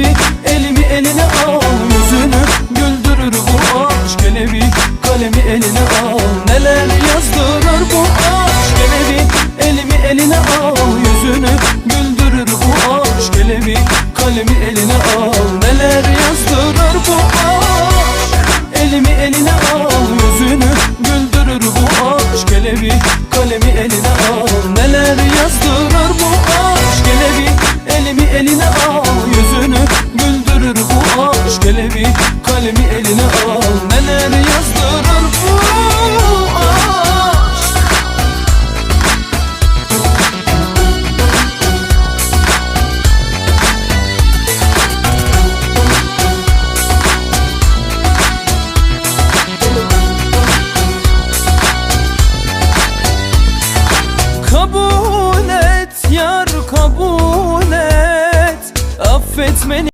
bir elimi eline al Yüzünü güldürür bu aşk Hele bir kalemi eline al Neler yazdırır bu aşk Hele bir elimi eline al Yüzünü güldürür bu aşk Hele bir kalemi eline al Neler yazdırır bu aşk. Elimi eline al Yüzünü güldürür bu aşk Hele bir kalemi eline Hele bir kalemi eline al. Neler yazdırır bu aşk? Kabul et yar kabul et. Affet beni